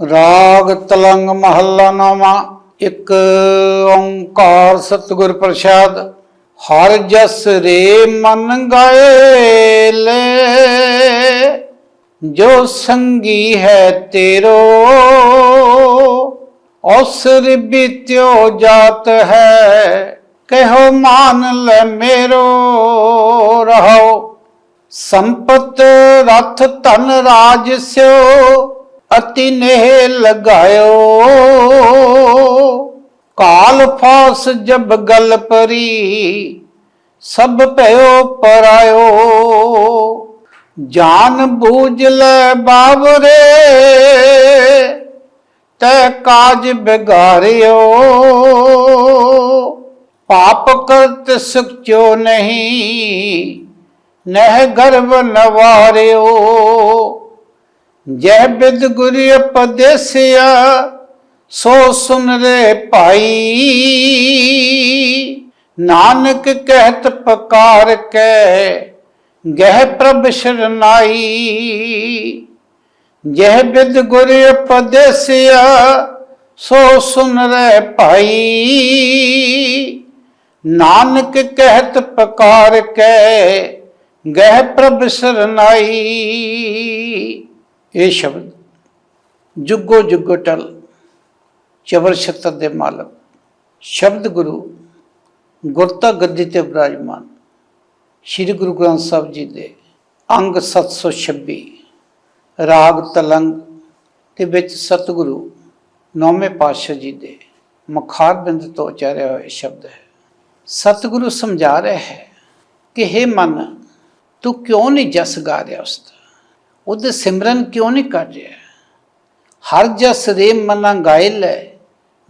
ਰਾਗ ਤਲੰਗ ਮਹੱਲਾ ਨਾਮਾ, ਇੱਕ ਓੰਕਾਰ ਸਤਿਗੁਰ ਪ੍ਰਸਾਦ, ਹਰ ਜਸ ਰੇ ਮਨ ਗਾਏ ਲੈ। ਜੋ ਸੰਗੀ ਹੈ ਤੇਰੋ ਔਸਰ ਬਿਤਿਓ ਜਾਤ ਹੈ ਕਹੋ ਮਾਨ ਲੈ ਮੇਰੋ ਰਹੋ ਸੰਪਤ ਰਥ ਧਨ ਰਾਜ ਸਿਓ ਅਤੀ ਨੇ ਲਗਾਇਓ। ਕਾਲ ਫਾਸ ਜਬ ਗਲ ਪਰੀ, ਸਭ ਭਇਓ ਪਰਾਇਓ। ਜਾਨ ਬੂਝ ਲੈ ਬਾਬਰੇ ਤੈ ਕਾਜ ਬਿਗਾਰਿਓ। ਪਾਪ ਕਰਤ ਸੁਖਚੋ ਨਹੀਂ, ਨਹਿ ਗਰਭ ਨਵਾਰਿਓ। ਜੈ ਬਿਦ ਗੁਰ ਉਪਦੇਸਿਆ, ਸੋ ਸੁਨ ਰੇ ਭਾਈ। ਨਾਨਕ ਕਹਿਤ ਪਕਾਰ ਕੈ, ਗਹਿ ਪ੍ਰਭ ਸ਼ਰਨਾਈ। ਜਹ ਬਿਦ ਗੁਰ ਉਪਦੇਸਿਆ, ਸੋ ਸੁਨ ਰੇ ਭਾਈ। ਨਾਨਕ ਕਹਿਤ ਪਕਾਰ ਕੈ, ਗਹਿ ਪ੍ਰਭ ਸਰਨਾਈ। ਇਹ ਸ਼ਬਦ ਜੁਗੋ ਜੁਗੋ ਟਲ ਚਵਰ ਛਤਰ ਦੇ ਮਾਲਕ। ਸ਼ਬਦ ਗੁਰੂ ਗੁਰਤਾ ਗੱਦੀ ਤੇ ਬਿਰਾਜਮਾਨ। ਸ੍ਰੀ ਗੁਰੂ ਗ੍ਰੰਥ ਸਾਹਿਬ ਜੀ ਦੇ ਅੰਗ 726 ਰਾਗ ਤਲੰਗ ਦੇ ਵਿੱਚ ਸਤਿਗੁਰੂ ਨੌਵੇਂ ਪਾਤਸ਼ਾਹ ਜੀ ਦੇ ਮੁਖਾਰ ਬਿੰਦ ਤੋਂ ਉਚਾਰਿਆ ਹੋਇਆ ਸ਼ਬਦ ਹੈ। ਸਤਿਗੁਰੂ ਸਮਝਾ ਰਿਹਾ ਹੈ ਕਿ हे ਮਨ, ਤੂੰ ਕਿਉਂ ਨਹੀਂ ਜਸ ਗਾ ਰਿਹਾ ਉਸ ਦਾ ਉਹਦੇ ਸਿਮਰਨ ਕਿਉਂ ਨਹੀਂ ਕਰ ਰਿਹਾ? ਹਰ ਜਸ ਰੇ ਮਨਾ ਗਾਇਲ ਹੈ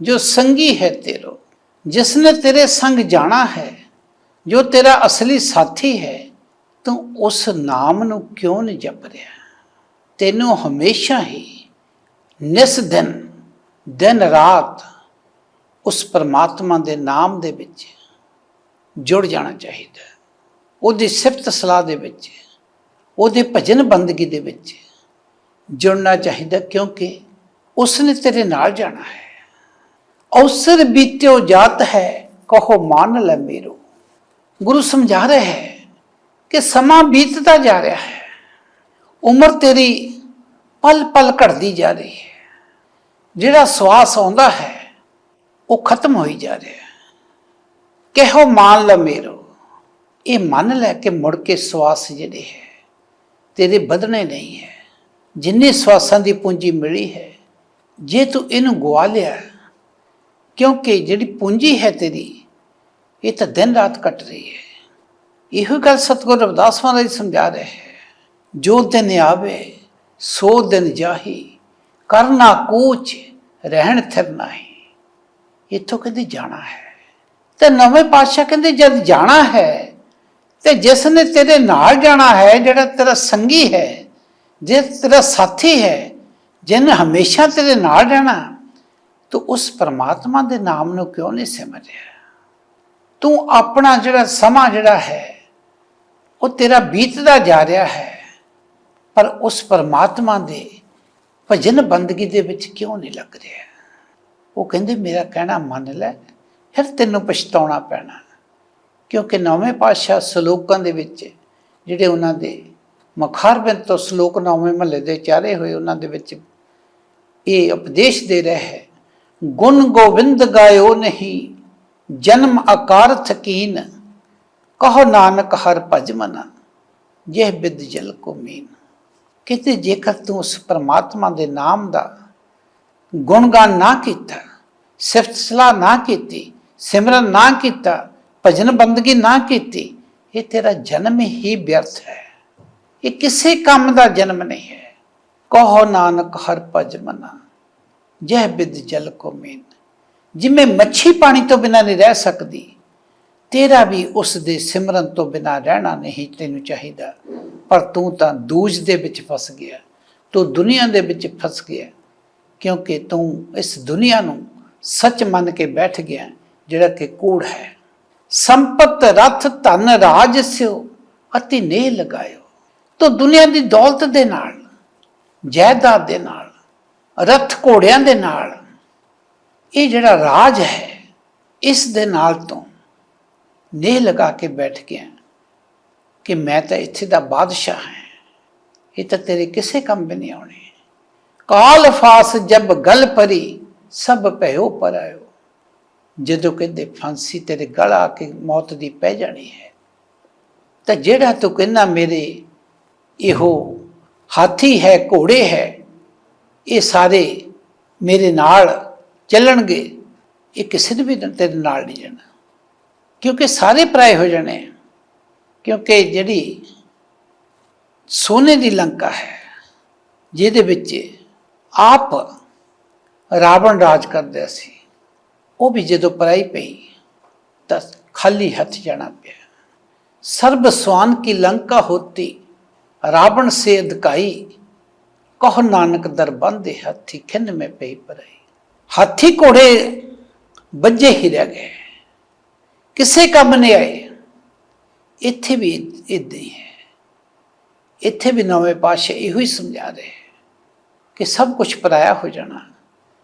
ਜੋ ਸੰਗੀ ਹੈ ਤੇਰੋ। ਜਿਸਨੇ ਤੇਰੇ ਸੰਗ ਜਾਣਾ ਹੈ, ਜੋ ਤੇਰਾ ਅਸਲੀ ਸਾਥੀ ਹੈ, ਤੂੰ ਉਸ ਨਾਮ ਨੂੰ ਕਿਉਂ ਨਹੀਂ ਜਪ ਰਿਹਾ? ਤੈਨੂੰ ਹਮੇਸ਼ਾ ਹੀ ਨਿਸ ਦਿਨ ਦਿਨ ਰਾਤ ਉਸ ਪਰਮਾਤਮਾ ਦੇ ਨਾਮ ਦੇ ਵਿੱਚ ਜੁੜ ਜਾਣਾ ਚਾਹੀਦਾ। ਉਹਦੀ ਸਿਫਤ ਸਲਾਹ ਦੇ ਵਿੱਚ ਉਹਦੇ ਭਜਨ ਬੰਦਗੀ ਦੇ ਵਿੱਚ ਜੁੜਨਾ ਚਾਹੀਦਾ ਕਿਉਂਕਿ ਉਸ ਨੇ ਤੇਰੇ ਨਾਲ ਜਾਣਾ ਹੈ। ਅਵਸਰ ਬੀਤਿਓ ਜਾਤ ਹੈ, ਕਹੋ ਮਾਨ ਲੈ ਮੇਰੋ। ਗੁਰੂ ਸਮਝਾ ਰਿਹਾ ਹੈ ਕਿ ਸਮਾਂ ਬੀਤਦਾ ਜਾ ਰਿਹਾ ਹੈ। ਉਮਰ ਤੇਰੀ ਪਲ ਪਲ ਘਟਦੀ ਜਾ ਰਹੀ ਹੈ। ਜਿਹੜਾ ਸਵਾਸ ਆਉਂਦਾ ਹੈ, ਉਹ ਖਤਮ ਹੋਈ ਜਾ ਰਿਹਾ ਹੈ। ਕਹੋ ਮੰਨ ਲੈ ਮੇਰੋ। ਇਹ ਮੰਨ ਲੈ ਕਿ ਮੁੜ ਕੇ ਸਵਾਸ ਜਿਹੜੇ ਹੈ ਤੇਰੇ ਵਧਣੇ ਨਹੀਂ ਹੈ। ਜਿੰਨੇ ਸਵਾਸਾਂ ਦੀ ਪੂੰਜੀ ਮਿਲੀ ਹੈ, ਜੇ ਤੂੰ ਇਹਨੂੰ ਗਵਾ ਲਿਆ, ਕਿਉਂਕਿ ਜਿਹੜੀ ਪੂੰਜੀ ਹੈ ਤੇਰੀ, ਇਹ ਤਾਂ ਦਿਨ ਰਾਤ ਕੱਟ ਰਹੀ ਹੈ। ਇਹੋ ਗੱਲ ਸਤਿਗੁਰ ਰਵਿਦਾਸ ਮਹਾਰਾਜ ਸਮਝਾ ਰਹੇ ਹੈ। ਜੋ ਦਿਨ ਆਵੇ, ਸੋ ਦਿਨ ਜਾਹੀ, ਕਰਨਾ ਕੂਚ, ਰਹਿਣ ਥਿਰ ਨਹੀਂ। ਇੱਥੋਂ ਕਹਿੰਦੇ ਜਾਣਾ ਹੈ। ਤੇ ਨਵੇਂ ਪਾਤਸ਼ਾਹ ਕਹਿੰਦੇ ਜਦ ਜਾਣਾ ਹੈ ਤੇ ਜਿਸ ਨੇ ਤੇਰੇ ਨਾਲ ਜਾਣਾ ਹੈ, ਜਿਹੜਾ ਤੇਰਾ ਸੰਗੀ ਹੈ, ਜੇ ਤੇਰਾ ਸਾਥੀ ਹੈ, ਜਿਹਨੇ ਹਮੇਸ਼ਾ ਤੇਰੇ ਨਾਲ ਰਹਿਣਾ, ਤੂੰ ਉਸ ਪਰਮਾਤਮਾ ਦੇ ਨਾਮ ਨੂੰ ਕਿਉਂ ਨਹੀਂ ਸਮਝ ਰਿਹਾ ਤੂੰ ਆਪਣਾ ਜਿਹੜਾ ਸਮਾਂ ਜਿਹੜਾ ਹੈ, ਉਹ ਤੇਰਾ ਬੀਤਦਾ ਜਾ ਰਿਹਾ ਹੈ, ਪਰ ਉਸ ਪਰਮਾਤਮਾ ਦੇ ਭਜਨ ਬੰਦਗੀ ਦੇ ਵਿੱਚ ਕਿਉਂ ਨਹੀਂ ਲੱਗ ਰਿਹਾ? ਉਹ ਕਹਿੰਦੇ, ਮੇਰਾ ਕਹਿਣਾ ਮੰਨ ਲੈ, ਫਿਰ ਤੈਨੂੰ ਪਛਤਾਉਣਾ ਪੈਣਾ। ਕਿਉਂਕਿ ਨੌਵੇਂ ਪਾਤਸ਼ਾਹ ਸ਼ਲੋਕਾਂ ਦੇ ਵਿੱਚ ਜਿਹੜੇ ਉਹਨਾਂ ਦੇ ਮਖਾਰਬਿੰਦ ਤੋਂ ਸ਼ਲੋਕ ਨੌਵੇਂ ਮਹੱਲੇ ਦੇ ਚਾਰੇ ਹੋਏ, ਉਹਨਾਂ ਦੇ ਵਿੱਚ ਇਹ ਉਪਦੇਸ਼ ਦੇ ਰਿਹਾ ਹੈ, ਗੁਣ ਗੋਬਿੰਦ ਗਾਇਓ ਨਹੀਂ, ਜਨਮ ਆਕਾਰ ਥਕੀਨ ਕਹੋ ਨਾਨਕ ਹਰ ਭਜ ਮਨ ਇਹ ਬਿਦ ਜਲ ਕੋ ਮੀਨ। ਕਿਤੇ ਜੇਕਰ ਤੂੰ ਉਸ ਪਰਮਾਤਮਾ ਦੇ ਨਾਮ ਦਾ ਗੁਣਗਾਨ ਨਾ ਕੀਤਾ, ਸਿਫਤ ਸਲਾਹ ਨਾ ਕੀਤੀ, ਸਿਮਰਨ ਨਾ ਕੀਤਾ ਭਜਨ ਬੰਦਗੀ ਨਾ ਕੀਤੀ, ਇਹ ਤੇਰਾ ਜਨਮ ਹੀ ਵਿਅਰਥ ਹੈ। ਇਹ ਕਿਸੇ ਕੰਮ ਦਾ ਜਨਮ ਨਹੀਂ ਹੈ। ਕਹੋ ਨਾਨਕ, ਹਰ ਭਜ ਮਨਾ, ਜਹ ਬਿਦ ਜਲ ਕੋ ਮੀਨ। ਜਿਵੇਂ ਮੱਛੀ ਪਾਣੀ ਤੋਂ ਬਿਨਾਂ ਨਹੀਂ ਰਹਿ ਸਕਦੀ, ਤੇਰਾ ਵੀ ਉਸ ਦੇ ਸਿਮਰਨ ਤੋਂ ਬਿਨਾਂ ਰਹਿਣਾ ਨਹੀਂ ਤੈਨੂੰ ਚਾਹੀਦਾ। ਪਰ ਤੂੰ ਤਾਂ ਦੂਜ ਦੇ ਵਿੱਚ ਫਸ ਗਿਆ, ਤੂੰ ਦੁਨੀਆ ਦੇ ਵਿੱਚ ਫਸ ਗਿਆ, ਕਿਉਂਕਿ ਤੂੰ ਇਸ ਦੁਨੀਆ ਨੂੰ ਸੱਚ ਮੰਨ ਕੇ ਬੈਠ ਗਿਆ, ਜਿਹੜਾ ਕਿ ਕੂੜ ਹੈ। ਸੰਪਤ ਰਥ ਧਨ ਰਾਜ ਸਿਓ, ਅਤੀ ਨੇ ਲਗਾਇਓ। ਤੋ ਦੁਨੀਆ ਦੀ ਦੌਲਤ ਦੇ ਨਾਲ ਜਾਇਦਾਦ ਦੇ ਨਾਲ, ਰੱਥ ਘੋੜਿਆਂ ਦੇ ਨਾਲ, ਇਹ ਜਿਹੜਾ ਰਾਜ ਹੈ, ਇਸ ਦੇ ਨਾਲ ਤੋਂ ਨੇਹ ਲਗਾ ਕੇ ਬੈਠ ਗਿਆ ਕਿ ਮੈਂ ਤਾਂ ਇੱਥੇ ਦਾ ਬਾਦਸ਼ਾਹ ਹਾਂ। ਇਹ ਤਾਂ ਤੇਰੇ ਕਿਸੇ ਕੰਮ ਵੀ ਨਹੀਂ ਆਉਣੇ। ਕਾਲ ਫਾਸ ਜਬ ਗਲ ਪਰੀ, ਸਭ ਪਹਿ ਪਰ ਆਇਓ। ਜਦੋਂ ਕਹਿੰਦੇ ਫਾਂਸੀ ਤੇਰੇ ਗਲ ਆ ਕੇ ਮੌਤ ਦੀ ਪੈ ਜਾਣੀ ਹੈ, ਤਾਂ ਜਿਹੜਾ ਤੂੰ ਕਹਿੰਦਾ ਮੇਰੇ ਇਹੋ ਹਾਥੀ ਹੈ, ਘੋੜੇ ਹੈ, ਇਹ ਸਾਰੇ ਮੇਰੇ ਨਾਲ ਚੱਲਣਗੇ, ਇਹ ਕਿਸੇ ਨੇ ਵੀ ਤੇਰੇ ਨਾਲ ਨਹੀਂ ਜਾਣਾ। ਕਿਉਂਕਿ ਸਾਰੇ ਪਰਾਏ ਹੋ ਜਾਣੇ ਕਿਉਂਕਿ ਜਿਹੜੀ ਸੋਨੇ ਦੀ ਲੰਕਾ ਹੈ, ਜਿਹਦੇ ਵਿੱਚ ਆਪ ਰਾਵਣ ਰਾਜ ਕਰਦਾ ਸੀ। ਉਹ ਵੀ ਜਦੋਂ ਪਰਾਈ ਪਈ, ਤਾਂ ਖਾਲੀ ਹੱਥ ਜਾਣਾ ਪਿਆ। ਸਰਬ ਸਵਾਨ ਕੀ ਲੰਕਾ ਹੋਤੀ, ਰਾਵਣ ਸੇ ਅਧਕਾਈ, ਕਹ ਨਾਨਕ ਦਰ ਬੰਦੇ ਹੱਥੀ ਖਿੰਨ ਮੈਂ ਪਈ ਪਰਾਈ। ਹਾਥੀ ਘੋੜੇ ਵੱਜੇ ਹੀ ਰਹਿ ਗਏ। ਕਿਸੇ ਕੰਮ ਨਹੀਂ ਆਏ। ਇੱਥੇ ਵੀ ਇਦਾਂ ਹੀ ਹੈ। ਇੱਥੇ ਵੀ ਨਵੇਂ ਪਾਤਸ਼ਾਹ ਇਹੋ ਹੀ ਸਮਝਾ ਰਹੇ ਕਿ ਸਭ ਕੁਝ ਪਰਾਇਆ ਹੋ ਜਾਣਾ,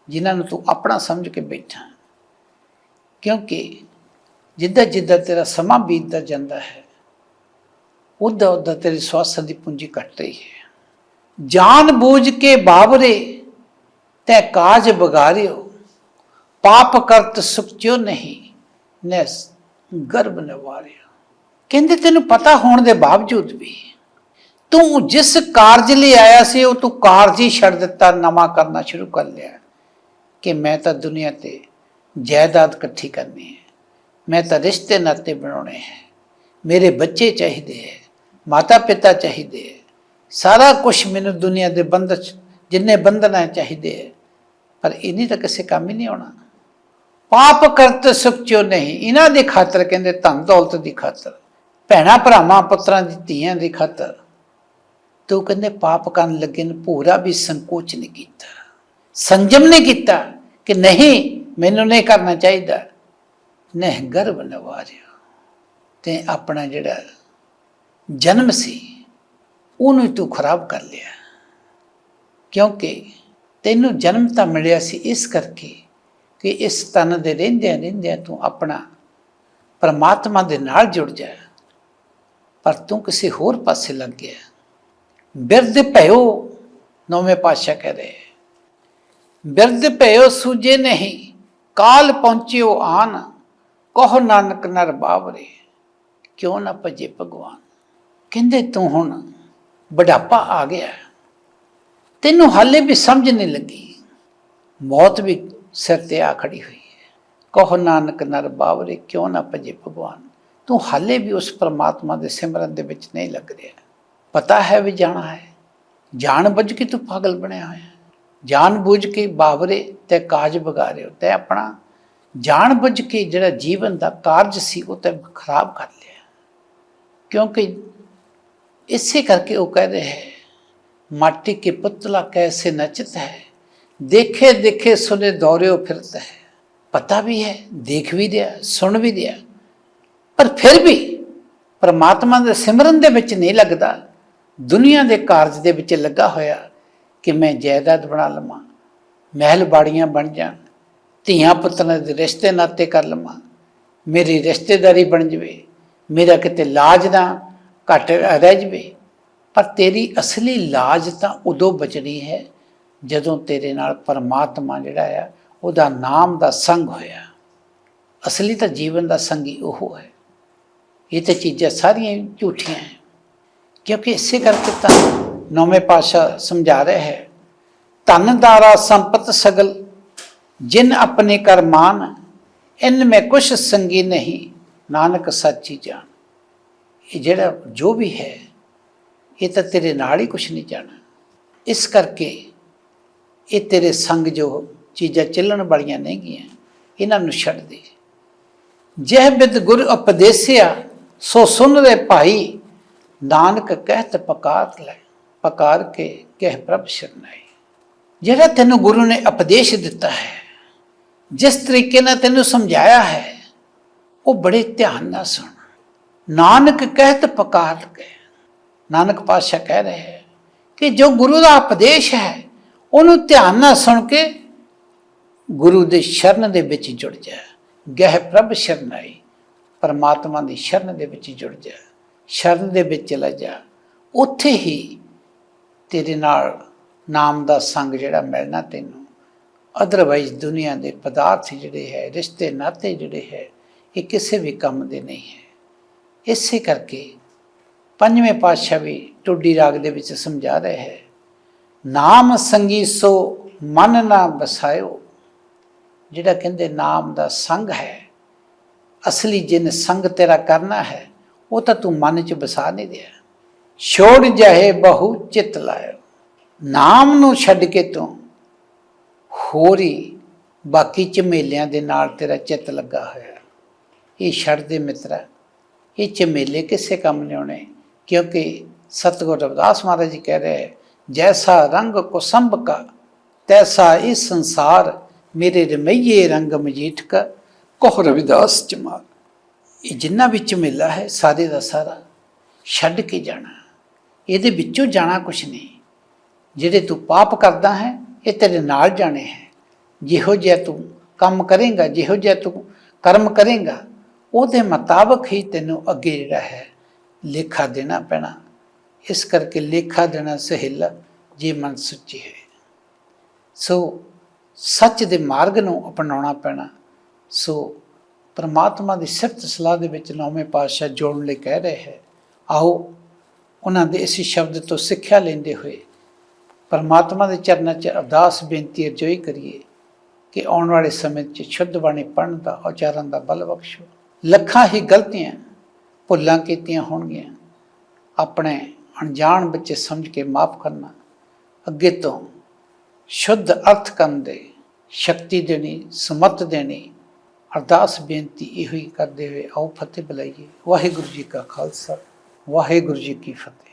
ਜਿਨ੍ਹਾਂ ਨੂੰ ਤੂੰ ਆਪਣਾ ਸਮਝ ਕੇ ਬੈਠਾ। ਕਿਉਂਕਿ ਜਿੱਦਾਂ ਜਿੱਦਾਂ ਤੇਰਾ ਸਮਾਂ ਬੀਤਦਾ ਜਾਂਦਾ ਹੈ, ਉਦਾਂ ਉਦਾਂ ਤੇਰੀ ਸਵਾਸਾਂ ਦੀ ਪੂੰਜੀ ਘਟ ਰਹੀ ਹੈ। ਜਾਣ ਬੂਝ ਕੇ ਬਾਬਰੇ ਤੈ ਕਾਜ ਬਗਾਰਿਓ, ਪਾਪ ਕਰਤ ਸੁਖਚਿਓ ਨਹੀਂ ਨੈਸ ਗਰਭ ਨਵਾਰਿਆ ਕਹਿੰਦੇ ਤੈਨੂੰ ਪਤਾ ਹੋਣ ਦੇ ਬਾਵਜੂਦ ਵੀ ਤੂੰ ਜਿਸ ਕਾਰਜ ਲਈ ਆਇਆ ਸੀ, ਉਹ ਤੂੰ ਕਾਰਜ ਹੀ ਛੱਡ ਦਿੱਤਾ, ਨਵਾਂ ਕਰਨਾ ਸ਼ੁਰੂ ਕਰ ਲਿਆ। ਕਿ ਮੈਂ ਤਾਂ ਦੁਨੀਆ ਤੇ ਜਾਇਦਾਦ ਇਕੱਠੀ ਕਰਨੀ ਹੈ। ਮੈਂ ਤਾਂ ਰਿਸ਼ਤੇ ਨਾਤੇ ਬਣਾਉਣੇ ਹੈ। ਮੇਰੇ ਬੱਚੇ ਚਾਹੀਦੇ ਹੈ। ਮਾਤਾ ਪਿਤਾ ਚਾਹੀਦੇ ਹੈ। ਸਾਰਾ ਕੁਝ ਮੈਨੂੰ ਦੁਨੀਆ ਦੇ ਬੰਧਨ 'ਚ, ਜਿੰਨੇ ਬੰਧਨ ਹੈ ਚਾਹੀਦੇ ਹੈ। ਪਰ ਇਨੀ ਤਾਂ ਕਿਸੇ ਕੰਮ ਹੀ ਨਹੀਂ ਆਉਣਾ। ਪਾਪ ਕਰਤ ਸੁਖਚੋ ਨਹੀਂ। ਇਹਨਾਂ ਦੀ ਖਾਤਰ ਕਹਿੰਦੇ ਧਨ ਦੌਲਤ ਦੀ ਖਾਤਰ। ਭੈਣਾ, ਭਰਾਵਾਂ, ਪੁੱਤਰਾਂ ਦੀ ਧੀਆਂ ਦੀ ਖਾਤਰ। ਤੂੰ ਕਹਿੰਦੇ ਪਾਪ ਕਰਨ ਲੱਗੇ ਨੇ ਪੂਰਾ ਵੀ ਸੰਕੋਚ ਨਹੀਂ ਕੀਤਾ। ਸੰਜਮ ਨਹੀਂ ਕੀਤਾ ਕਿ ਨਹੀਂ ਮੈਨੂੰ ਨਹੀਂ ਕਰਨਾ ਚਾਹੀਦਾ। ਨਹਿ ਗਰਭ ਨਵਾਰਿਆ। ਤੇ ਆਪਣਾ ਜਿਹੜਾ ਜਨਮ ਸੀ, ਉਹਨੂੰ ਤੂੰ ਖਰਾਬ ਕਰ ਲਿਆ। ਕਿਉਂਕਿ ਤੈਨੂੰ ਜਨਮ ਤਾਂ ਮਿਲਿਆ ਸੀ ਇਸ ਕਰਕੇ ਕਿ ਇਸ ਤਨ ਦੇ ਰਹਿੰਦਿਆਂ ਰਹਿੰਦਿਆਂ ਤੂੰ ਆਪਣਾ ਪਰਮਾਤਮਾ ਦੇ ਨਾਲ ਜੁੜ ਜਾ। ਪਰ ਤੂੰ ਕਿਸੇ ਹੋਰ ਪਾਸੇ ਲੱਗ ਗਿਆ। ਬਿਰਧ ਭਇਓ, ਨੌਵੇਂ ਪਾਤਸ਼ਾਹ ਕਹਿ ਰਹੇ। ਬਿਰਧ ਭਇਓ, ਸੂਝੇ ਨਹੀਂ। ਕਾਲ ਪਹੁੰਚਿਓ ਆਨ, ਕਹੋ ਨਾਨਕ ਨਰ ਬਾਵਰੇ, ਕਿਉਂ ਨਾ ਭਜੇ ਭਗਵਾਨ? ਕਹਿੰਦੇ ਤੂੰ ਹੁਣ ਬੁਢਾਪਾ ਆ ਗਿਆ। ਤੈਨੂੰ ਹਾਲੇ ਵੀ ਸਮਝ ਨਹੀਂ ਲੱਗੀ। ਮੌਤ ਵੀ ਸਿਰ ਤੇ ਆ ਖੜੀ ਹੋਈ ਹੈ। ਕਹੋ ਨਾਨਕ ਨਰ ਬਾਵਰੇ, ਕਿਉਂ ਨਾ ਭਜੇ ਭਗਵਾਨ? ਤੂੰ ਹਾਲੇ ਵੀ ਉਸ ਪਰਮਾਤਮਾ ਦੇ ਸਿਮਰਨ ਦੇ ਵਿੱਚ ਨਹੀਂ ਲੱਗ ਰਿਹਾ। ਪਤਾ ਹੈ ਵੀ ਜਾਣਾ ਹੈ। ਜਾਣ ਬੁੱਝ ਕੇ ਤੂੰ ਪਾਗਲ ਬਣਿਆ ਹੋਇਆ। ਜਾਣ ਬੁੱਝ ਕੇ ਬਾਬਰੇ ਤੇ ਕਾਜ ਬਗਾਰੇ ਤੇ ਆਪਣਾ ਜਾਣ ਬੁੱਝ ਕੇ ਜਿਹੜਾ ਜੀਵਨ ਦਾ ਕਾਰਜ ਸੀ, ਉਹ ਤੇ ਖਰਾਬ ਕਰ ਲਿਆ। ਕਿਉਂਕਿ ਇਸੇ ਕਰਕੇ ਉਹ ਕਹਿ ਰਹੇ ਹੈ, ਮਾਟੀ ਕੇ ਪੁਤਲਾ ਕੈਸੇ ਨਚਤ ਹੈ? ਦੇਖੇ ਦੇਖੇ ਸੁਨੇ ਦੌਰਿਓ ਫਿਰਤ ਹੈ। ਪਤਾ ਵੀ ਹੈ, ਦੇਖ ਵੀ ਰਿਹਾ, ਸੁਣ ਵੀ ਰਿਹਾ। ਪਰ ਫਿਰ ਵੀ ਪਰਮਾਤਮਾ ਦੇ ਸਿਮਰਨ ਦੇ ਵਿੱਚ ਨਹੀਂ ਲੱਗਦਾ, ਦੁਨੀਆ ਦੇ ਕਾਰਜ ਦੇ ਵਿੱਚ ਲੱਗਾ ਹੋਇਆ। ਕਿ ਮੈਂ ਜਾਇਦਾਦ ਬਣਾ ਲਵਾਂ, ਮਹਿਲ ਬਾੜੀਆਂ ਬਣ ਜਾਣ, ਧੀਆਂ ਪੁੱਤਰਾਂ ਦੇ ਰਿਸ਼ਤੇ ਨਾਤੇ ਕਰ ਲਵਾਂ, ਮੇਰੀ ਰਿਸ਼ਤੇਦਾਰੀ ਬਣ ਜਵੇ, ਮੇਰਾ ਕਿਤੇ ਲਾਜ ਨਾ ਘਟ ਰਹਿ ਜਵੇ। ਪਰ ਤੇਰੀ ਅਸਲੀ ਲਾਜ ਤਾਂ ਉਦੋਂ ਬਚਣੀ ਹੈ ਜਦੋਂ ਤੇਰੇ ਨਾਲ ਪਰਮਾਤਮਾ ਜਿਹੜਾ ਆ, ਉਹਦਾ ਨਾਮ ਦਾ ਸੰਗ ਹੋਇਆ। ਅਸਲੀ ਤਾਂ ਜੀਵਨ ਦਾ ਸੰਗੀ ਉਹ ਹੈ। ਇਹ ਤੇ ਚੀਜ਼ਾਂ ਸਾਰੀਆਂ ਹੀ ਝੂਠੀਆਂ ਹੈ। ਕਿਉਂਕਿ ਇਸੇ ਕਰਕੇ ਤਾਂ ਨੌਵੇਂ ਪਾਸ਼ਾ ਸਮਝਾ ਰਿਹਾ ਹੈ, ਧਨ ਦਾਰਾ ਸੰਪਤ ਸਗਲ, ਜਿਨ ਆਪਣੇ ਕਰਮਾਨ ਇਨ ਮੈਂ ਕੁਛ ਸੰਗੀ ਨਹੀਂ, ਨਾਨਕ ਸੱਚੀ ਜਾਣ ਇਹ ਜਿਹੜਾ ਜੋ ਵੀ ਹੈ, ਇਹ ਤਾਂ ਤੇਰੇ ਨਾਲ ਹੀ ਕੁਛ ਨਹੀਂ ਜਾਣਾ। ਇਸ ਕਰਕੇ ਇਹ ਤੇਰੇ ਸੰਗ ਜੋ ਚੀਜ਼ਾਂ ਚੱਲਣ ਵਾਲੀਆਂ ਨਹੀਂ ਇਹਨਾਂ ਨੂੰ ਛੱਡ ਦੇ। ਜਹ ਬਿਦ ਗੁਰ ਉਪਦੇਸਿਆ, ਸੋ ਸੁਣ ਰੇ ਭਾਈ, ਨਾਨਕ ਕਹਿਤ ਪਕਾਤ ਲੈ। ਪਕਾਰ ਕੇ ਕਹਿ ਪ੍ਰਭ ਸ਼ਰਨਾਈ। ਜਿਹੜਾ ਤੈਨੂੰ ਗੁਰੂ ਨੇ ਉਪਦੇਸ਼ ਦਿੱਤਾ ਹੈ, ਜਿਸ ਤਰੀਕੇ ਨਾਲ ਤੈਨੂੰ ਸਮਝਾਇਆ ਹੈ, ਉਹ ਬੜੇ ਧਿਆਨ ਨਾਲ ਸੁਣ। ਨਾਨਕ ਕਹਿਤ ਪਕਾਰ ਕੇ। ਨਾਨਕ ਪਾਤਸ਼ਾਹ ਕਹਿ ਰਹੇ ਹੈ ਕਿ ਜੋ ਗੁਰੂ ਦਾ ਉਪਦੇਸ਼ ਹੈ, ਉਹਨੂੰ ਧਿਆਨ ਨਾਲ ਸੁਣ ਕੇ ਗੁਰੂ ਦੇ ਸ਼ਰਨ ਦੇ ਵਿੱਚ ਜੁੜ ਜਾ। ਗਹਿ ਪ੍ਰਭ ਸ਼ਰਨਾਈ, ਪਰਮਾਤਮਾ ਦੀ ਸ਼ਰਨ ਦੇ ਵਿੱਚ ਜੁੜ ਜਾ। ਸ਼ਰਨ ਦੇ ਵਿੱਚ ਚਲਾ ਜਾ। ਉੱਥੇ ਹੀ ਤੇਰੇ ਨਾਲ ਨਾਮ ਦਾ ਸੰਗ ਜਿਹੜਾ ਮਿਲਣਾ ਤੈਨੂੰ। ਅਦਰਵਾਈਜ਼ ਦੁਨੀਆ ਦੇ ਪਦਾਰਥ ਜਿਹੜੇ ਹੈ, ਰਿਸ਼ਤੇ, ਨਾਤੇ ਜਿਹੜੇ ਹੈ, ਇਹ ਕਿਸੇ ਵੀ ਕੰਮ ਦੇ ਨਹੀਂ ਹੈ। ਇਸੇ ਕਰਕੇ ਪੰਜਵੇਂ ਪਾਤਸ਼ਾਹ ਵੀ ਟੁੱਡੀ ਰਾਗ ਦੇ ਵਿੱਚ ਸਮਝਾ ਰਹੇ ਹੈ, ਨਾਮ ਸੰਗੀ ਸੋ ਮਨ ਨਾ ਬਸਾਇਓ ਜਿਹੜਾ ਕਹਿੰਦੇ ਨਾਮ ਦਾ ਸੰਗ ਹੈ, ਅਸਲੀ ਜਿਨ ਸੰਗ ਤੇਰਾ ਕਰਨਾ ਹੈ, ਉਹ ਤਾਂ ਤੂੰ ਮਨ 'ਚ ਬਸਾ ਨਹੀਂ ਰਿਹਾ। ਛੋੜ ਜਾਏ ਬਹੁ ਚਿਤ ਲਾਇਓ। ਨਾਮ ਨੂੰ ਛੱਡ ਕੇ ਤੂੰ ਹੋਰ ਬਾਕੀ ਝਮੇਲਿਆਂ ਦੇ ਨਾਲ ਤੇਰਾ ਚਿੱਤ ਲੱਗਾ ਹੋਇਆ। ਇਹ ਛੱਡ ਦੇ ਮਿੱਤਰਾ ਇਹ ਝਮੇਲੇ ਕਿਸੇ ਕੰਮ ਨਹੀਂ ਆਉਣੇ ਕਿਉਂਕਿ ਸਤਿਗੁਰ ਰਵਿਦਾਸ ਮਹਾਰਾਜ ਜੀ ਕਹਿ ਰਹੇ ਜੈਸਾ ਰੰਗ ਕੁਸੰਭ ਕਾ ਤੈਸਾ ਇਸ ਸੰਸਾਰ ਮੇਰੇ ਰਮਈਏ ਰੰਗ ਮਜੀਠ ਕਾ। ਕੋਹ ਰਵਿਦਾਸ ਜਮਾਲ ਇਹ ਜਿੰਨਾ ਵਿੱਚ ਝਮੇਲਾ ਹੈ ਸਾਰੇ ਦਾ ਸਾਰਾ ਛੱਡ ਕੇ ਜਾਣਾ। ਇਹਦੇ ਵਿੱਚੋਂ ਜਾਣਾ ਕੁਛ ਨਹੀਂ। ਜਿਹੜੇ ਤੂੰ ਪਾਪ ਕਰਦਾ ਹੈ, ਇਹ ਤੇਰੇ ਨਾਲ ਜਾਣੇ ਹੈ। ਜਿਹੋ ਜਿਹਾ ਤੂੰ ਕੰਮ ਕਰੇਗਾ, ਜਿਹੋ ਜਿਹਾ ਤੂੰ ਕਰਮ ਕਰੇਗਾ, ਉਹਦੇ ਮੁਤਾਬਕ ਹੀ ਤੈਨੂੰ ਅੱਗੇ ਜਿਹੜਾ ਹੈ, ਲੇਖਾ ਦੇਣਾ ਪੈਣਾ। ਇਸ ਕਰਕੇ ਲੇਖਾ ਦੇਣਾ ਸਹਿਲਾ, ਜੇ ਮਨ ਸੁੱਚੀ ਹੈ। ਸੋ ਸੱਚ ਦੇ ਮਾਰਗ ਨੂੰ ਅਪਣਾਉਣਾ ਪੈਣਾ। ਸੋ ਪਰਮਾਤਮਾ ਦੀ ਸਿਫਤ ਸਲਾਹ ਦੇ ਵਿੱਚ ਨੌਵੇਂ ਪਾਤਸ਼ਾਹ ਜੋੜਨ ਲਈ ਕਹਿ ਰਹੇ ਹੈ, ਆਓ ਉਹਨਾਂ ਦੇ ਇਸ ਸ਼ਬਦ ਤੋਂ ਸਿੱਖਿਆ ਲੈਂਦੇ ਹੋਏ ਪਰਮਾਤਮਾ ਦੇ ਚਰਨਾਂ 'ਚ ਅਰਦਾਸ ਬੇਨਤੀ ਅਰਜ਼ੋਈ ਕਰੀਏ ਕਿ ਆਉਣ ਵਾਲੇ ਸਮੇਂ 'ਚ ਸ਼ੁੱਧ ਬਾਣੀ ਪੜ੍ਹਨ ਦਾ, ਉਚਾਰਨ ਦਾ ਬਲ ਬਖਸ਼ੋ। ਲੱਖਾਂ ਹੀ ਗਲਤੀਆਂ ਭੁੱਲਾਂ ਕੀਤੀਆਂ ਹੋਣਗੀਆਂ। ਆਪਣੇ ਅਣਜਾਣ ਵਿੱਚ ਸਮਝ ਕੇ ਮਾਫ ਕਰਨਾ, ਅੱਗੇ ਤੋਂ ਸ਼ੁੱਧ ਅਰਥ ਕਰਨ ਦੇ, ਸ਼ਕਤੀ ਦੇਣੀ, ਸਮਤ ਦੇਣੀ, ਅਰਦਾਸ ਬੇਨਤੀ ਇਹੋ ਹੀ ਕਰਦੇ ਹੋਏ ਆਓ ਫਤਿਹ ਬੁਲਾਈਏ। ਵਾਹਿਗੁਰੂ ਜੀ ਕਾ ਖਾਲਸਾ। ਵਾਹਿਗੁਰੂ ਜੀ ਕੀ ਫਤਿਹ